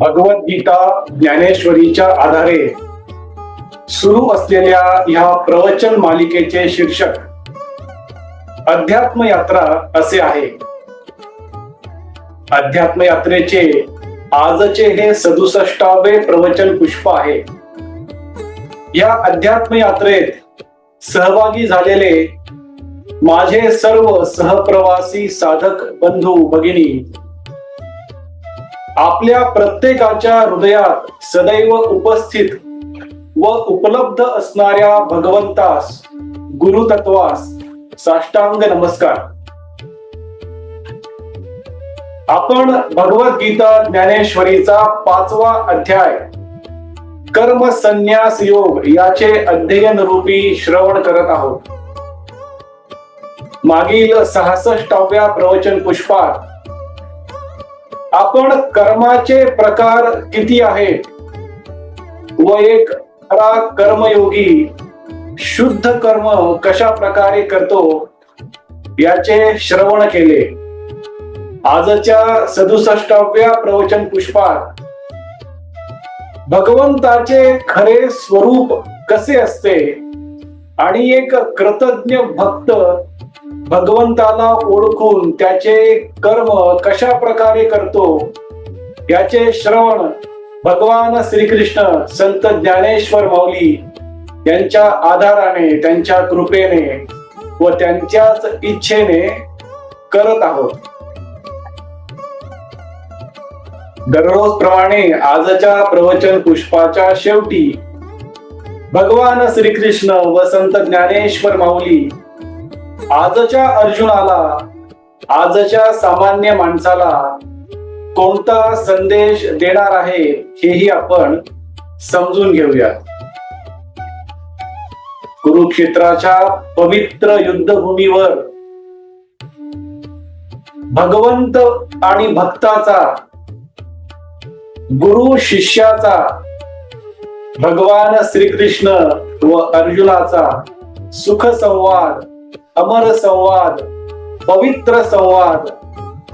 भगवद्गीता ज्ञानेश्वरीच्या आधारे सुरू असलेल्या ह्या प्रवचन मालिकेचे शीर्षक अध्यात्म यात्रा असे आहे. अध्यात्म यात्रेचे आजचे हे सदुसष्टावे प्रवचन पुष्प आहे. या अध्यात्म यात्रेत सहभागी झालेले माझे सर्व सहप्रवासी साधक बंधू भगिनी आपल्या प्रत्येकाच्या हृदयात सदैव उपस्थित व उपलब्ध असणाऱ्या भगवंतास गुरुतत्वास साष्टांग नमस्कार. आपण भगवद्गीता ज्ञानेश्वरीचा पाचवा अध्याय कर्म संन्यास योग याचे अध्ययन रूपी श्रवण करत आहोत. मागील सहासष्टाव्या प्रवचन पुष्पात आपण कर्माचे प्रकार किती आहेत? व एक खरा कर्मयोगी शुद्ध कर्म कशा प्रकारे करतो याचे श्रवण केले. आजच्या सदुसष्टाव्या प्रवचन पुष्पात भगवंताचे खरे स्वरूप कसे असते? आणि एक कृतज्ञ भक्त भगवंताला ओळखून त्याचे कर्म कशा प्रकारे करतो याचे श्रवण भगवान श्रीकृष्ण संत ज्ञानेश्वर माऊली यांच्या आधाराने त्यांच्या कृपेने व त्यांच्याच इच्छेने करत आहोत. दररोज प्रमाणे आजच्या प्रवचन पुष्पाच्या शेवटी भगवान श्रीकृष्ण व संत ज्ञानेश्वर माऊली आजच्या अर्जुनाला आजच्या सामान्य माणसाला कोणता संदेश देणार आहे हेही आपण समजून घेऊया. कुरुक्षेत्राच्या पवित्र युद्धभूमीवर भगवंत आणि भक्ताचा गुरु शिष्याचा भगवान श्रीकृष्ण व अर्जुनाचा सुख संवाद अमर संवाद पवित्र संवाद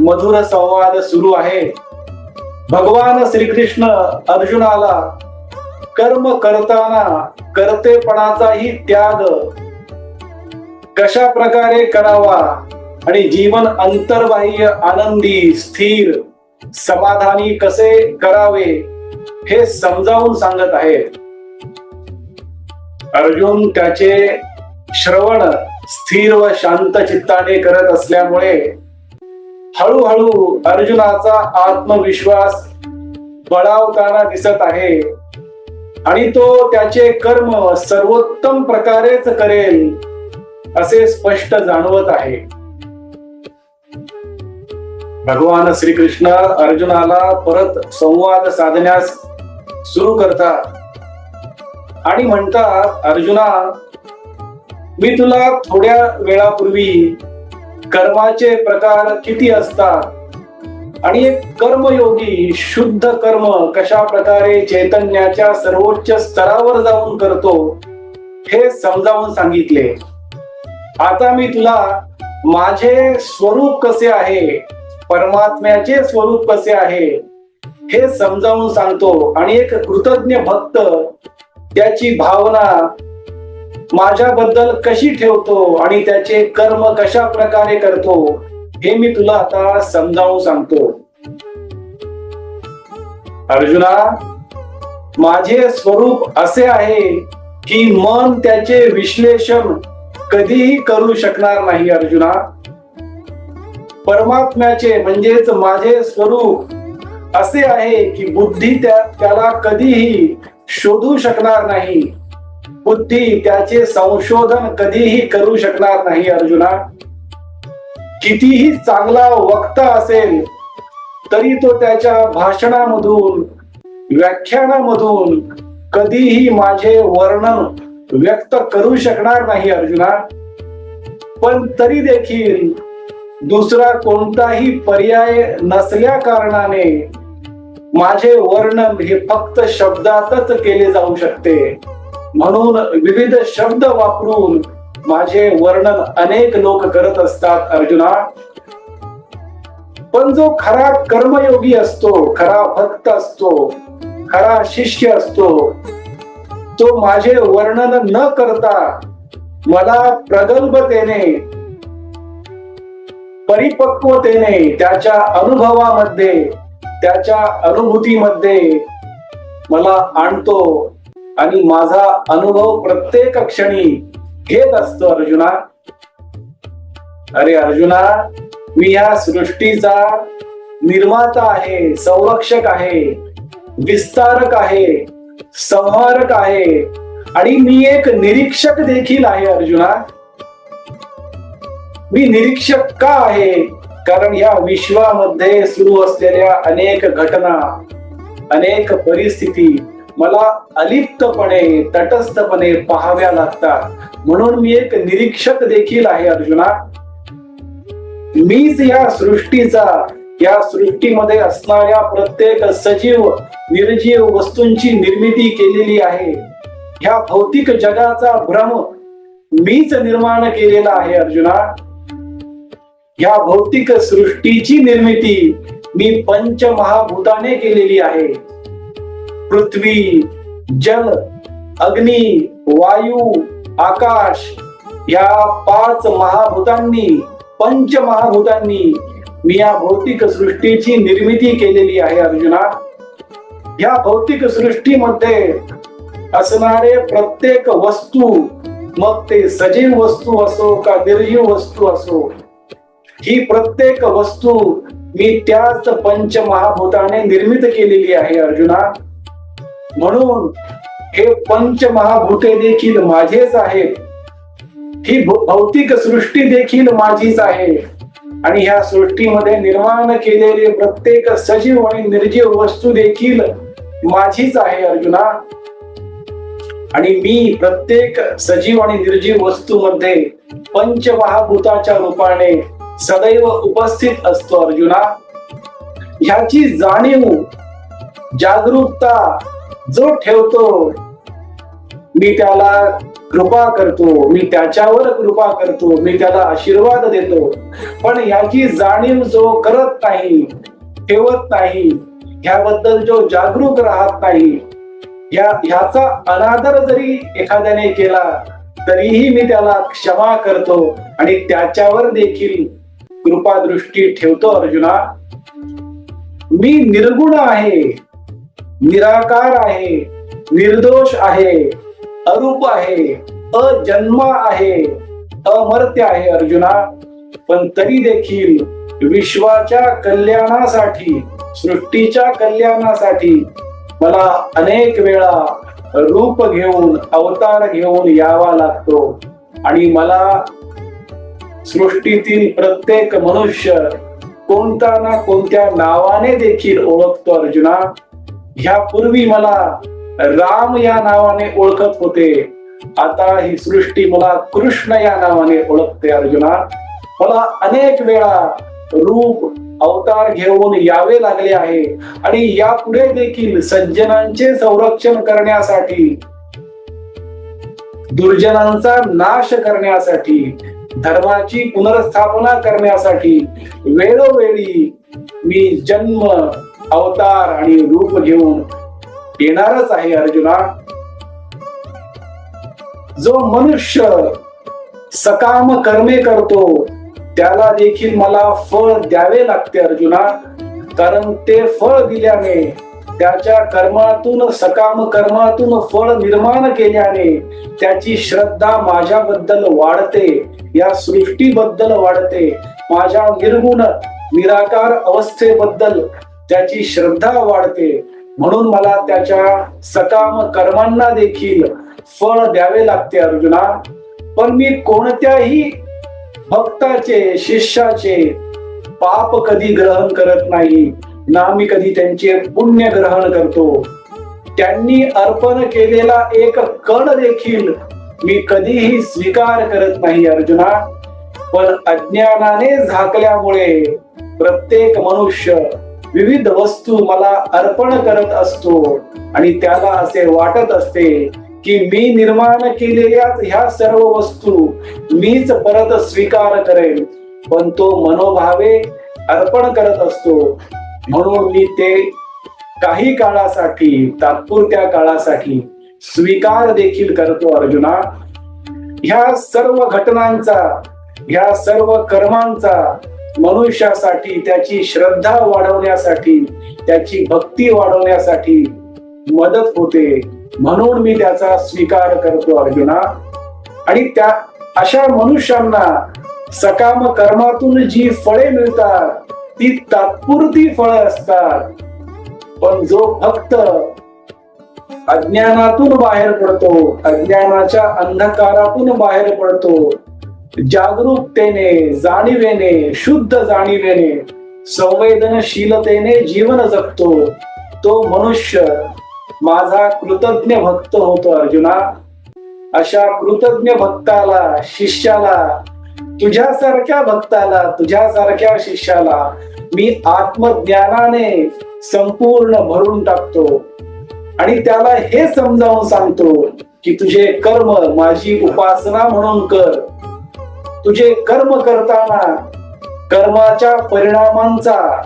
मधुर संवाद सुरू आहे. भगवान श्रीकृष्ण अर्जुनाला कर्म करताना कर्तेपणाचाही त्याग कशा प्रकारे करावा आणि जीवन अंतर्बाह्य आनंदी स्थिर समाधानी कसे करावे हे समजावून सांगत आहे अर्जुन त्याचे श्रवण स्थिर व शांत चित्ताने करत असल्यामुळे हळूहळू अर्जुनाचा आत्मविश्वास बळावताना दिसत आहे. आणि तो त्याचे कर्म सर्वोत्तम प्रकारेच करेल असे स्पष्ट जाणवत आहे. भगवान श्रीकृष्ण अर्जुनाला परत संवाद साधण्यास सुरू करतात. आणि म्हणतात अर्जुना मी तुला थोड्या वेळापूर्वी कर्माचे प्रकार किती असतात आणि एक कर्मयोगी शुद्ध कर्म कशा प्रकारे चैतन्याच्या सर्वोच्च स्तरावर जाऊन करतो हे समजावून सांगितले. आता मी तुला माझे स्वरूप कसे आहे परमात्म्याचे स्वरूप कसे आहे हे समजावून सांगतो. आणि एक कृतज्ञ भक्त त्याची भावना माझ्याबद्दल कशी ठेवतो आणि त्याचे कर्म कशा प्रकारे करतो हे मी तुला आता समजावून सांगतो. अर्जुना माझे स्वरूप असे आहे की मन त्याचे विश्लेषण कधीही करू शकणार नाही अर्जुना. परमात्म्याचे म्हणजेच माझे स्वरूप असे आहे की बुद्धी त्या त्याला कधीही शोधू शकणार नाही. बुद्धी त्याचे संशोधन कधीही करू शकणार नाही अर्जुना. कितीही चांगला वक्ता असेल तरी तो त्याच्या भाषणामधून व्याख्यानामधून कधीही माझे वर्णन व्यक्त करू शकणार नाही अर्जुना. पण तरी देखील दुसरा कोणताही पर्याय नसल्या कारणाने माझे वर्णन हे फक्त शब्दातच केले जाऊ शकते. म्हणून विविध शब्द वापरून माझे वर्णन अनेक लोक करत असतात अर्जुना. पण जो खरा कर्मयोगी असतो खरा भक्त असतो खरा शिष्य असतो तो माझे वर्णन न करता मला प्रगल्भतेने परिपक्वतेने त्याच्या अनुभवामध्ये त्याच्या अनुभूतीमध्ये मला आणतो. आणि माझा अनुभव प्रत्येक क्षणी घेत असतो अर्जुना. अरे अर्जुना मी या सृष्टीचा निर्माता आहे संरक्षक आहे विस्तारक आहे संहारक आहे आणि मी एक निरीक्षक देखील आहे अर्जुना. मी निरीक्षक का आहे? कारण या विश्वामध्ये सुरू असलेल्या अनेक घटना अनेक परिस्थिती मला अलिप्तपणे तटस्थपणे पाहाव्या लागतात. म्हणून मी एक निरीक्षक देखील आहे अर्जुना. मीच या सृष्टीचा या सृष्टीमध्ये असणाऱ्या प्रत्येक सजीव निर्जीव वस्तूंची निर्मिती केलेली आहे. ह्या भौतिक जगाचा भ्रम मीच निर्माण केलेला आहे अर्जुना. ह्या भौतिक सृष्टीची निर्मिती मी पंचमहाभूताने केलेली आहे. पृथ्वी जल अग्नी वायू आकाश या पाच महाभूतांनी पंचमहाभूतांनी मी या भौतिक सृष्टीची निर्मिती केलेली आहे अर्जुना या भौतिक सृष्टीमध्ये असणारे प्रत्येक वस्तू मग ते सजीव वस्तू असो का निर्जीव वस्तू असो ही प्रत्येक वस्तू मी त्याच पंचमहाभूताने निर्मित केलेली आहे अर्जुना म्हणून हे पंचमहाभूते देखील माझेच आहेत. ही भौतिक सृष्टी देखील माझीच आहे. आणि ह्या सृष्टीमध्ये निर्माण केलेले प्रत्येक सजीव आणि निर्जीव वस्तू देखील माझीच आहे अर्जुना. आणि मी प्रत्येक सजीव आणि निर्जीव वस्तूमध्ये पंचमहाभूताच्या रूपाने सदैव उपस्थित असतो अर्जुना. ह्याची जाणीव जागरूकता जो ठेवतो मी त्याला कृपा करतो मी त्याच्यावर कृपा करतो मी त्याला आशीर्वाद देतो. पण याची जाणीव जो करत नाही ठेवत नाही ह्याबद्दल जो जागरूक राहत नाही ह्या ह्याचा अनादर जरी एखाद्याने केला तरीही मी त्याला क्षमा करतो आणि त्याच्यावर देखील कृपा दृष्टी ठेवतो अर्जुना. मी निर्गुण आहे. निराकार आहे निर्दोष आहे अरूप आहे अजन्म आहे अमर्त्य आहे अर्जुना. पण तरी देखील विश्वाच्या कल्याणासाठी सृष्टीच्या कल्याणासाठी मला अनेक वेळा रूप घेऊन अवतार घेऊन यावा लागतो. आणि मला सृष्टीतील प्रत्येक मनुष्य कोणत्या ना कोणत्या नावाने देखील ओळखतो अर्जुना. ह्यापूर्वी मला राम या नावाने ओळखत होते. आता ही सृष्टी मला कृष्ण या नावाने ओळखते अर्जुना. मला अनेक वेळा रूप अवतार घेऊन यावे लागले आहे. आणि यापुढे देखील सज्जनांचे संरक्षण करण्यासाठी दुर्जनांचा नाश करण्यासाठी धर्माची पुनर्स्थापना करण्यासाठी वेळोवेळी मी जन्म अवतार आणि रूप घेऊन येणारच आहे अर्जुना. जो मनुष्य सकाम कर्मे करतो त्याला देखील मला फळ द्यावे लागते अर्जुना. कारण ते फळ दिल्याने त्याच्या कर्मातून सकाम कर्मातून फळ निर्माण केल्याने त्याची श्रद्धा माझ्याबद्दल वाढते या सृष्टीबद्दल वाढते. माझ्या निर्गुण निराकार अवस्थेबद्दल त्याची श्रद्धा वाढते. म्हणून मला त्याच्या सकाम कर्मांना देखील फळ द्यावे लागते अर्जुना. पण मी कोणत्याही भक्ताचे शिष्याचे पाप कधी ग्रहण करत नाही ना मी कधी त्यांचे पुण्य ग्रहण करतो. त्यांनी अर्पण केलेला एक कण देखील मी कधीही स्वीकार करत नाही अर्जुना. पण अज्ञानाने झाकल्यामुळे प्रत्येक मनुष्य विविध वस्तू मला अर्पण करत असतो. आणि त्याला असे वाटत असते की मी निर्माण केलेल्या ह्या सर्व वस्तू मीच परत स्वीकार करेन. पण तो मनोभावे अर्पण करत असतो. म्हणून मी ते काही काळासाठी तात्पुरत्या काळासाठी स्वीकार देखील करतो अर्जुना. ह्या सर्व घटनांचा ह्या सर्व कर्मांचा मनुष्यासाठी त्याची श्रद्धा वाढवण्यासाठी त्याची भक्ती वाढवण्यासाठी मदत होते. म्हणून मी त्याचा स्वीकार करतो अर्जुना. आणि त्या अशा मनुष्यांना सकाम कर्मातून जी फळे मिळतात ती तात्पुरती फळे असतात. पण जो भक्त अज्ञानातून बाहेर पडतो अज्ञानाच्या अंधकारातून बाहेर पडतो जागरूकतेने जाणीवेने शुद्ध जाणीवेने संवेदनशीलतेने जीवन जगतो. तो मनुष्य माझा कृतज्ञ भक्त होतो अर्जुना. अशा कृतज्ञ भक्ताला शिष्याला तुझ्यासारख्या भक्ताला तुझ्यासारख्या शिष्याला मी आत्मज्ञानाने संपूर्ण भरून टाकतो. आणि त्याला हे समजावून सांगतो की तुझे कर्म माझी उपासना म्हणून कर. तुझे कर्म करताना कर्माच्या परिणामांचा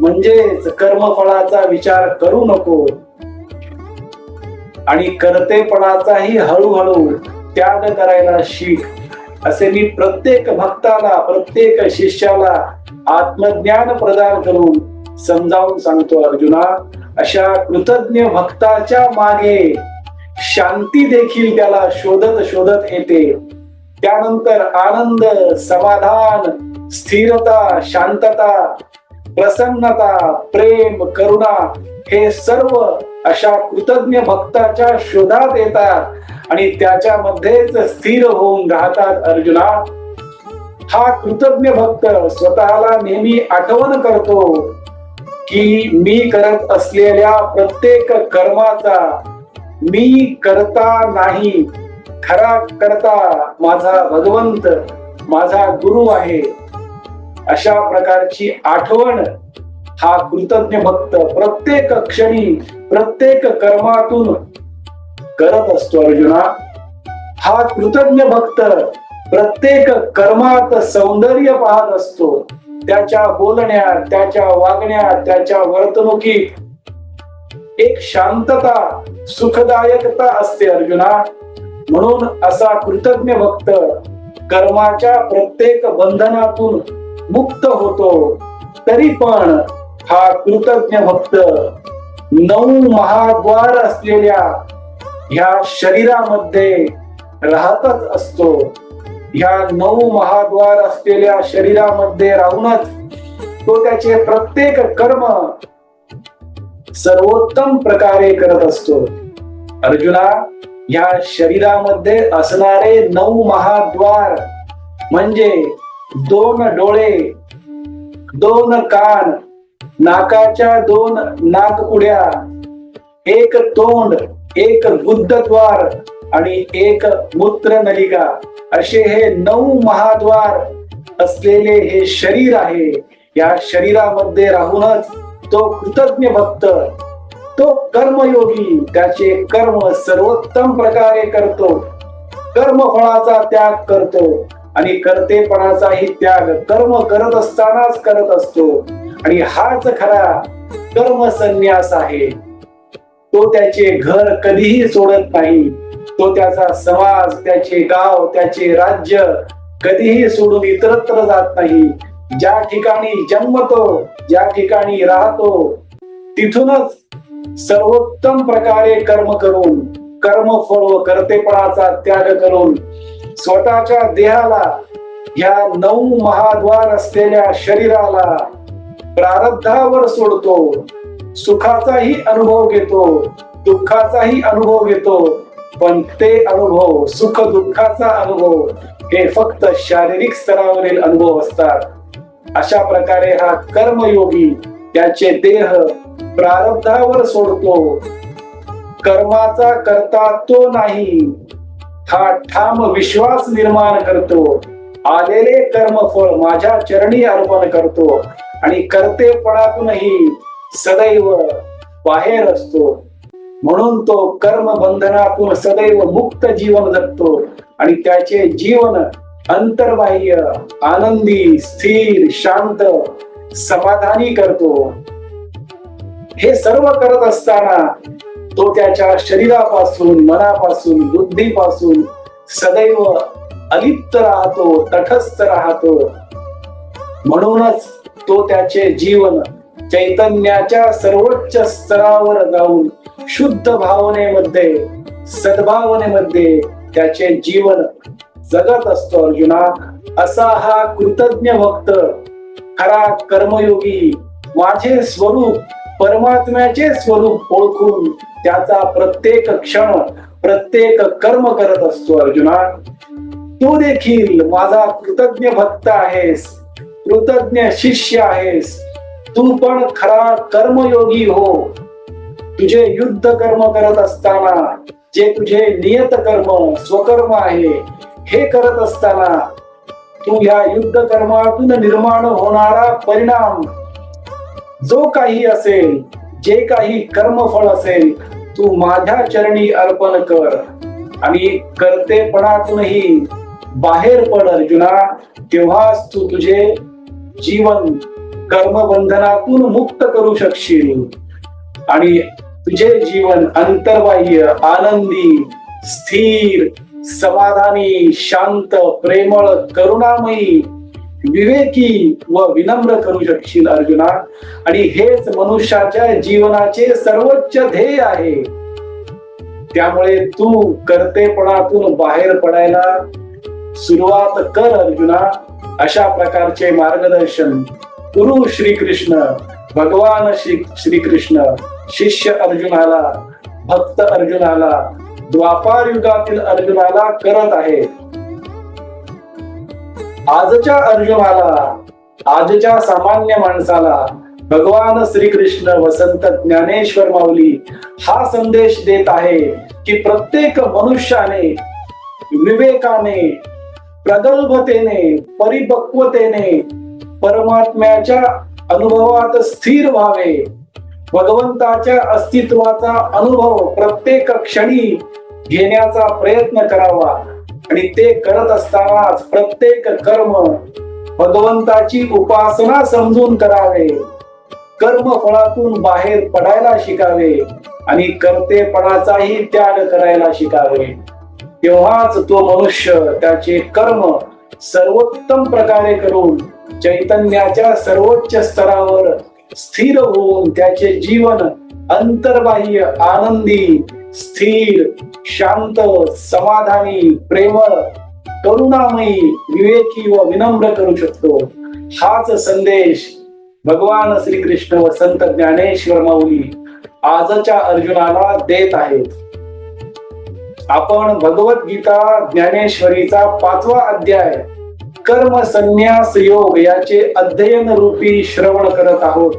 म्हणजेच कर्मफळाचा विचार करू नको. आणि करतेपणाचाही हळूहळू त्याग करायला शिक असे मी प्रत्येक भक्ताला प्रत्येक शिष्याला आत्मज्ञान प्रदान करून समजावून सांगतो अर्जुना. अशा कृतज्ञ भक्ताच्या मागे शांती देखील त्याला शोधत शोधत येते. त्यानंतर आनंद समाधान स्थिरता शांतता प्रसन्नता प्रेम करुणा हे सर्व अशा कृतज्ञ भक्ताच्या शोधात येतात आणि त्याच्यामध्येच स्थिर होऊन राहतात अर्जुना. हा कृतज्ञ भक्त स्वतःला नेहमी आठवण करतो की मी करत असलेल्या प्रत्येक कर्माचा मी करता नाही. खरा करता माझा भगवंत माझा गुरु आहे. अशा प्रकारची आठवण हा कृतज्ञ भक्त प्रत्येक क्षणी प्रत्येक कर्मातून करत असतो अर्जुना. हा कृतज्ञ भक्त प्रत्येक कर्मात सौंदर्य पाहत असतो. त्याच्या बोलण्यात त्याच्या वागण्यात त्याच्या वर्तणुकीत एक शांतता सुखदायकता असते अर्जुना. म्हणून असा कृतज्ञ भक्त कर्माच्या प्रत्येक बंधनातून मुक्त होतो तरी पण हा कृतज्ञ भक्त नऊ महाद्वार असलेल्या ह्या शरीरामध्ये राहतच असतो. ह्या नऊ महाद्वार असलेल्या शरीरामध्ये राहूनच तो त्याचे प्रत्येक कर्म सर्वोत्तम प्रकारे करत असतो. अर्जुना या शरीरामध्ये असणारे नऊ महाद्वार म्हणजे दोन डोळे दोन कान नाकाच्या दोन नाकपुड्या एक तोंड एक बुद्धद्वार आणि एक मूत्र नलिका असे हे नऊ महाद्वार असलेले हे शरीर आहे. या शरीरामध्ये राहूनच तो कृतज्ञ भक्त तो कर्मयोगी त्याचे कर्म सर्वोत्तम प्रकारे करतो. कर्मफळाचा त्याग करतो आणि कर्तेपणाचाही त्याग कर्म करत असतानाच करत असतो. आणि हाच खरा कर्मसन्यास आहे. तो त्याचे घर कधीही सोडत नाही. तो त्याचा समाज त्याचे गाव त्याचे राज्य कधीही सोडून इतरत्र जात नाही. ज्या ठिकाणी जन्मतो ज्या ठिकाणी राहतो तिथूनच सर्वोत्तम प्रकारे कर्म करून कर्मफळ व कर्तेपणाचा त्याग करून स्वतःच्या देहाला या नऊ महाद्वार असलेल्या शरीराला प्रारब्धावर सोडतो. सुखाचाही अनुभव घेतो दुःखाचाही अनुभव घेतो पण ते अनुभव सुख दुःखाचा अनुभव हे फक्त शारीरिक स्तरावरील अनुभव असतात. अशा प्रकारे हा कर्मयोगी त्याचे देह प्रारब्धावर सोडतो. कर्माचा करता तो नाही. हा ठाम विश्वास निर्माण करतो. आलेले कर्मफळ माझ्या चरणी अर्पण करतो. आणि कर्तेपणातूनही सदैव बाहेर असतो. म्हणून तो कर्म बंधनातून सदैव मुक्त जीवन जगतो. आणि त्याचे जीवन अंतर्बाह्य आनंदी स्थिर शांत समाधानी करतो. हे सर्व करत असताना तो त्याच्या शरीरापासून मनापासून बुद्धीपासून सदैव अलिप्त राहतो तटस्थ राहतो. म्हणूनच तो त्याचे जीवन चैतन्याच्या सर्वोच्च स्तरावर जाऊन शुद्ध भावनेमध्ये सद्भावनेमध्ये त्याचे जीवन जगत असतो अर्जुना. असा हा कृतज्ञ भक्त खरा कर्मयोगी माझे स्वरूप परमात्म्याचे स्वरूप ओळखून त्याचा प्रत्येक क्षण प्रत्येक कर्म करत असतो अर्जुना. तू देखील माझा कृतज्ञ भक्त आहेस कृतज्ञ शिष्य आहेस. तू पण खरा कर्मयोगी हो. तुझे युद्ध कर्म करत असताना जे तुझे नियत कर्म स्वकर्म आहे हे करत असताना तू ह्या युद्ध कर्मातून निर्माण होणारा परिणाम जो काही असेल जे काही कर्मफळ असेल तू माझ्या चरणी अर्पण कर. आणि कर्तेपणातूनही बाहेर पड अर्जुना. तेव्हाच तू तुझे जीवन कर्मबंधनातून मुक्त करू शकशील. आणि तुझे जीवन अंतर्बाह्य आनंदी स्थिर समाधानी शांत प्रेमळ करुणामयी विवेकी व विनम्र करू शकशील अर्जुना. आणि हेच मनुष्याच्या जीवनाचे सर्वोच्च ध्येय आहे. त्यामुळे तू कर्तेपणातून बाहेर पडायला सुरुवात कर अर्जुना. अशा प्रकारचे मार्गदर्शन गुरु श्रीकृष्ण भगवान श्री श्रीकृष्ण शिष्य अर्जुनाला भक्त अर्जुनाला द्वापार युगातील अर्जुनाला करत आहे आजच्या अर्जुनाला आजच्या सामान्य माणसाला भगवान श्रीकृष्ण वसंत ज्ञानेश्वर माऊली हा संदेश देत आहे की प्रत्येक मनुष्याने विवेकाने प्रगल्भतेने परिपक्वतेने परमात्म्याच्या अनुभवात स्थिर व्हावे. भगवंताच्या अस्तित्वाचा अनुभव प्रत्येक क्षणी घेण्याचा प्रयत्न करावा. आणि ते करत असतानाच प्रत्येक कर्म भगवंताची उपासना समजून करावे. कर्म फळातून बाहेर पडायला शिकावे आणि कर्तेपणाचाही त्याग करायला शिकावे. तेव्हाच तो मनुष्य त्याचे कर्म सर्वोत्तम प्रकारे करून चैतन्याच्या सर्वोच्च स्तरावर स्थिर होऊन त्याचे जीवन अंतर्बाह्य आनंदी स्थिर शांत समाधानी प्रेमळ करुणामयी विवेकी व विनम्र करू शकतो. हाच संदेश भगवान श्रीकृष्ण व संत ज्ञानेश्वर माऊली आजच्या अर्जुनाला देत आहेत. आपण भगवद्गीता ज्ञानेश्वरीचा पाचवा अध्याय कर्म संन्यास योग याचे अध्ययन रूपी श्रवण करत आहोत.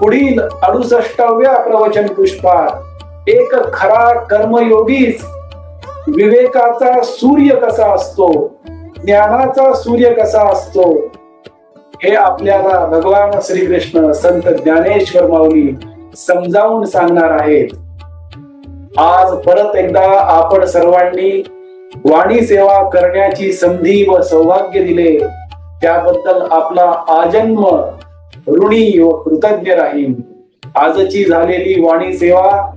पुढील अडुसष्टाव्या प्रवचन पुष्पात एक खरा कर्मयोगीच विवेकाचा सूर्य कसा असतो? ज्ञानाचा सूर्य कसा असतो? हे आपल्याला भगवान श्रीकृष्ण संत ज्ञानेश्वर माऊली समजावून सांगणार आहेत. आज परत एकदा आपण सर्वांनी वाणी सेवा करण्याची संधी व सौभाग्य दिले. त्याबद्दल आपला आजन्म ऋणी व कृतज्ञ राहील आजची झालेली वाणी सेवा